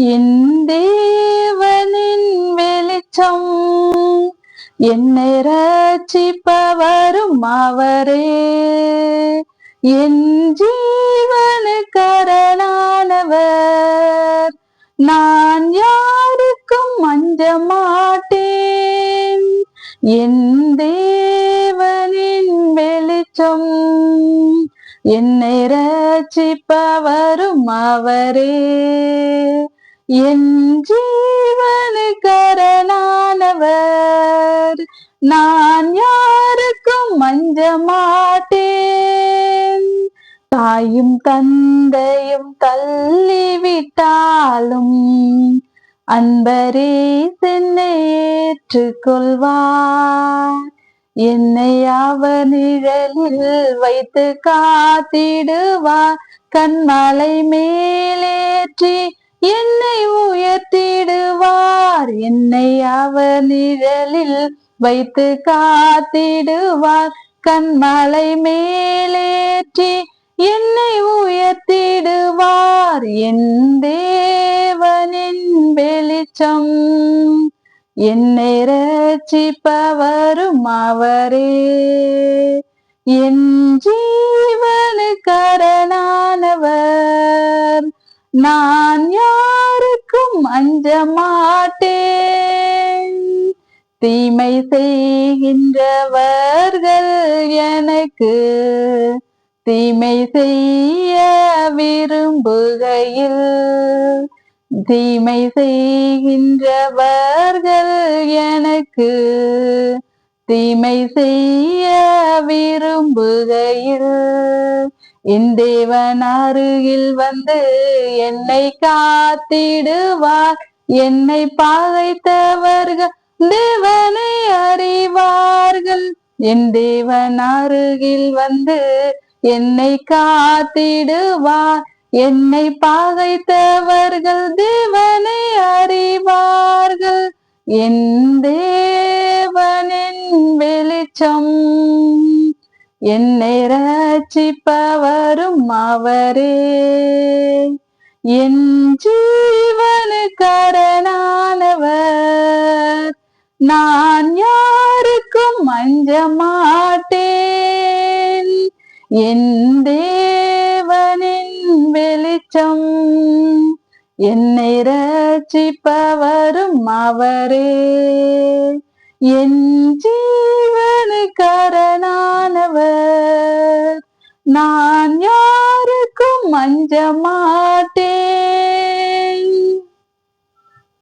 என் தேவனின் வெளிச்சம் என்னை ரட்சிப்பவரும் அவரே. என் ஜீவனு ஜீவனுக்கரணானவர் நான் யாருக்கும் அஞ்ச மாட்டேன் என் தேவனின் வெளிச்சம் என்னை ரட்சிப்பவரும் அவரே. என் ஜீவனுக்கரணானவர் நான் யாருக்கும் மஞ்ச மாட்டேன். தாயும் தந்தையும் தள்ளிவிட்டாலும் அன்பரே சென்னை ஏற்றுக்கொள்வார். என்னை அவர் நிழலில் வைத்து காத்திடுவார். கண்மலை மேலேற்றி என்னை உயர்த்திடுவார் என்னை அவர் நிழலில் வைத்து காத்திடுவார். கண்மலை மேலேற்றி என்னை உயர்த்திடுவார் என் தேவனின் வெளிச்சம். என்னை ரட்சிப்பவரும் அவரே. என் ஜீவனுக்கு நான் யாருக்கும் அஞ்ச மாட்டேன். தீமை செய்கின்றவர்கள் எனக்கு தீமை செய்ய விரும்புகையில். தீமை செய்கின்றவர்கள் எனக்கு தீமை செய்ய விரும்புகையில். என் தேவன் அருகில் வந்து என்னை காத்திடுவார். என்னை பகைத்தவர்கள் தேவனை அறிவார்கள். என் தேவன் அருகில் வந்து என்னை காத்திடுவார். என்னை பகைத்தவர்கள் தேவனை அறிவார்கள். என் தேவனின் வெளிச்சம் என்னை ரட்சிப்பவரும் அவரே. என் ஜீவனுக்கரணானவர் நான் யாருக்கும் அஞ்ச மாட்டேன் என் தேவனின் வெளிச்சம் என்னை ரட்சிப்பவரும் அவரே. என் ஜீ நான் யாருக்கும் அஞ்ச மாட்டேன்.